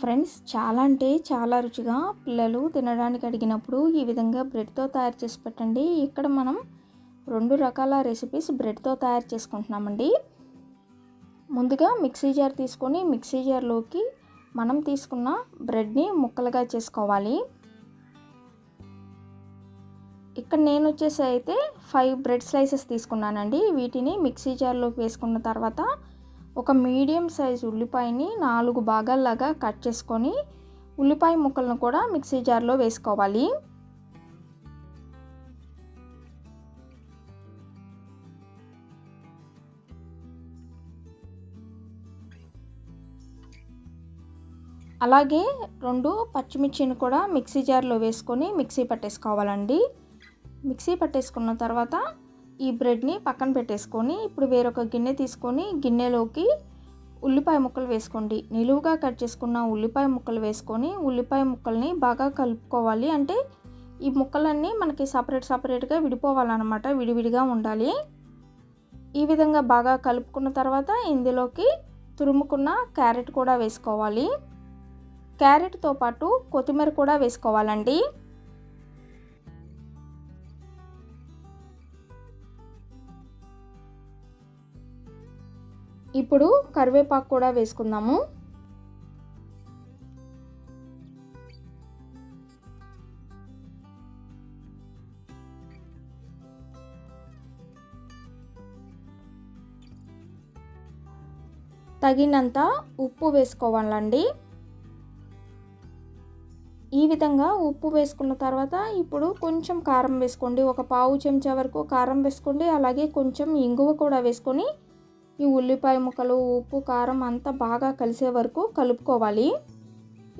Friends చాలా అంటే చాలా రుచిగా పిల్లలు తినడానికి అడిగినప్పుడు ఈ విధంగా బ్రెడ్తో తయారు చేసి పెట్టండి. ఇక్కడ మనం రెండు రకాల రెసిపీస్ బ్రెడ్తో తయారు చేసుకుంటున్నామండి. ముందుగా మిక్సీ జార్ తీసుకొని మిక్సీ జార్లోకి మనం తీసుకున్న బ్రెడ్ని ముక్కలుగా చేసుకోవాలి. ఇక్కడ నేను వచ్చేసి అయితే ఫైవ్ బ్రెడ్ స్లైసెస్ తీసుకున్నానండి. వీటిని మిక్సీ జార్లోకి వేసుకున్న తర్వాత ఒక మీడియం సైజ్ ఉల్లిపాయని నాలుగు భాగాల్లాగా కట్ చేసుకొని ఉల్లిపాయ ముక్కలను కూడా మిక్సీ జార్లో వేసుకోవాలి. అలాగే రెండు పచ్చిమిర్చిని కూడా మిక్సీ జార్లో వేసుకొని మిక్సీ పట్టేసుకోవాలండి. మిక్సీ పట్టేసుకున్న తర్వాత ఈ బ్రెడ్ని పక్కన పెట్టేసుకొని ఇప్పుడు వేరొక గిన్నె తీసుకొని గిన్నెలోకి ఉల్లిపాయ ముక్కలు వేసుకోండి. నిలువుగా కట్ చేసుకున్న ఉల్లిపాయ ముక్కలు వేసుకొని ఉల్లిపాయ ముక్కల్ని బాగా కలుపుకోవాలి. అంటే ఈ ముక్కలన్నీ మనకి సపరేట్ సపరేట్గా విడిపోవాలన్నమాట. విడివిడిగా ఉండాలి. ఈ విధంగా బాగా కలుపుకున్న తర్వాత ఇందులోకి తురుముకున్న క్యారెట్ కూడా వేసుకోవాలి. క్యారెట్తో పాటు కొత్తిమీర కూడా వేసుకోవాలండి. ఇప్పుడు కరివేపాకు కూడా వేసుకుందాము. తగినంత ఉప్పు వేసుకోవాలండి. ఈ విధంగా ఉప్పు వేసుకున్న తర్వాత ఇప్పుడు కొంచెం కారం వేసుకోండి. ఒక పావు చెంచా వరకు కారం వేసుకోండి. అలాగే కొంచెం ఇంగువ కూడా వేసుకొని ఈ ఉల్లిపాయ ముక్కలు ఉప్పు కారం అంతా బాగా కలిసే వరకు కలుపుకోవాలి.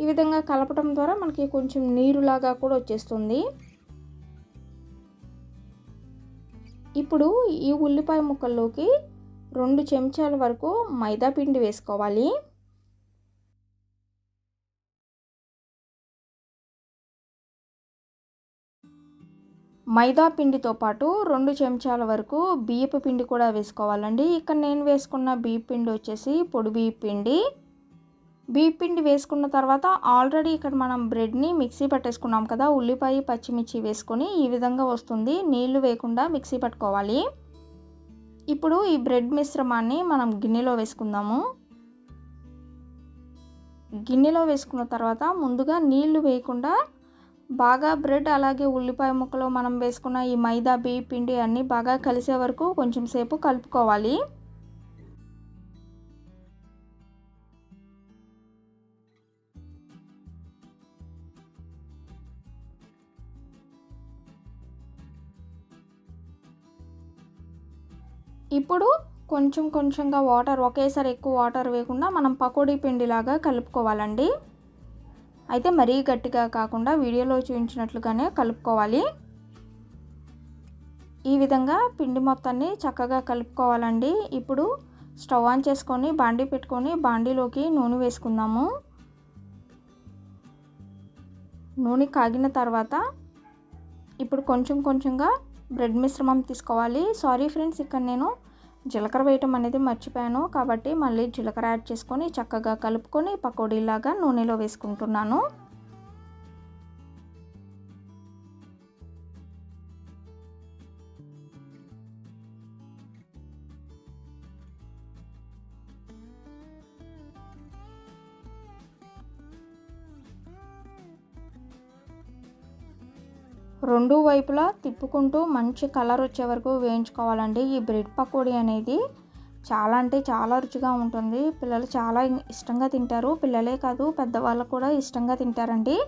ఈ విధంగా కలపడం ద్వారా మనకి కొంచెం నీరులాగా కూడా వచ్చేస్తుంది. ఇప్పుడు ఈ ఉల్లిపాయ ముక్కల్లోకి రెండు చెంచాల వరకు మైదా పిండి వేసుకోవాలి. మైదా పిండితో పాటు రెండు చెంచాల వరకు బియ్యపు పిండి కూడా వేసుకోవాలండి. ఇక్కడ నేను వేసుకున్న బియ్య పిండి వచ్చేసి పొడి బియ్య పిండి. బియ్య పిండి వేసుకున్న తర్వాత ఆల్రెడీ ఇక్కడ మనం బ్రెడ్ని మిక్సీ పట్టేసుకున్నాం కదా ఉల్లిపాయ పచ్చిమిర్చి వేసుకొని ఈ విధంగా వస్తుంది. నీళ్ళు వేయకుండా మిక్సీ పట్టుకోవాలి. ఇప్పుడు ఈ బ్రెడ్ మిశ్రమాన్ని మనం గిన్నెలో వేసుకుందాము. గిన్నెలో వేసుకున్న తర్వాత ముందుగా నీళ్ళు వేయకుండా బాగా బ్రెడ్ అలాగే ఉల్లిపాయ ముక్కలు మనం వేసుకున్న ఈ మైదా బియ్య పిండి అన్నీ బాగా కలిసే వరకు కొంచెం సేపు కలుపుకోవాలి. ఇప్పుడు కొంచెం కొంచెంగా వాటర్ ఒకేసారి ఎక్కువ వాటర్ వేయకుండా మనం పకోడీ పిండిలాగా కలుపుకోవాలండి. అయితే మరీ గట్టిగా కాకుండా వీడియోలో చూపించినట్లుగానే కలుపుకోవాలి. ఈ విధంగా పిండి మొత్తాన్ని చక్కగా కలుపుకోవాలండి. ఇప్పుడు స్టవ్ ఆన్ చేసుకొని బాండీ పెట్టుకొని బాండీలోకి నూనె వేసుకుందాము. నూనె కాగిన తర్వాత ఇప్పుడు కొంచెం కొంచెంగా బ్రెడ్ మిశ్రమం తీసుకోవాలి. సారీ ఫ్రెండ్స్ ఇక్కడ నేను జీలకర్ర వేయటం అనేది మర్చిపోయాను. కాబట్టి మళ్ళీ జీలకర్ర యాడ్ చేసుకొని చక్కగా కలుపుకొని పకోడీలాగా నూనెలో వేసుకుంటున్నాను. రెండు వైపులా తిప్పుకుంటూ మంచి కలర్ వచ్చే వరకు వేయించుకోవాలండి. ఈ బ్రెడ్ పకోడీ అనేది చాలా అంటే చాలా రుచిగా ఉంటుంది. పిల్లలు చాలా ఇష్టంగా తింటారు. పిల్లలే కాదు పెద్దవాళ్ళు కూడా ఇష్టంగా తింటారండి.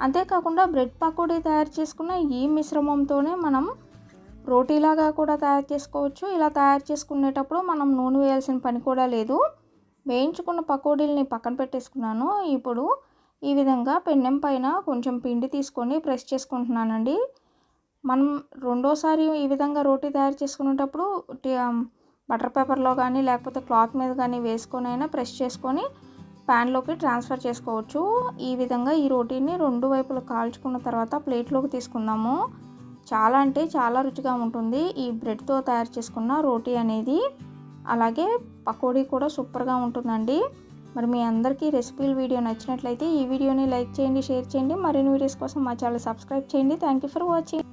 అంతేకాకుండా బ్రెడ్ పకోడీ తయారు చేసుకున్న ఈ మిశ్రమంతోనే మనం రోటీలాగా కూడా తయారు చేసుకోవచ్చు. ఇలా తయారు చేసుకునేటప్పుడు మనం నూనె వేయాల్సిన పని కూడా లేదు. వేయించుకున్న పకోడీలని పక్కన పెట్టేసుకున్నాను. ఇప్పుడు ఈ విధంగా పెన్నెం పైన కొంచెం పిండి తీసుకొని ప్రెస్ చేసుకుంటున్నానండి. మనం రెండోసారి ఈ విధంగా రోటీ తయారు చేసుకునేటప్పుడు బటర్ పేపర్లో కానీ లేకపోతే క్లాత్ మీద కానీ వేసుకొని అయినా ప్రెస్ చేసుకొని ప్యాన్లోకి ట్రాన్స్ఫర్ చేసుకోవచ్చు. ఈ విధంగా ఈ రోటీని రెండు వైపులు కాల్చుకున్న తర్వాత ప్లేట్లోకి తీసుకుందాము. చాలా అంటే చాలా రుచిగా ఉంటుంది ఈ బ్రెడ్తో తయారు చేసుకున్న రోటీ అనేది. అలాగే పకోడీ కూడా సూపర్గా ఉంటుందండి. మరి మీ అందరికీ రెసిపీల వీడియో నచ్చినట్లయితే ఈ వీడియోని లైక్ చేయండి షేర్ చేయండి. మరిన్ని వీడియోస్ కోసం మా ఛానల్ సబ్స్క్రైబ్ చేయండి. Thank you for watching.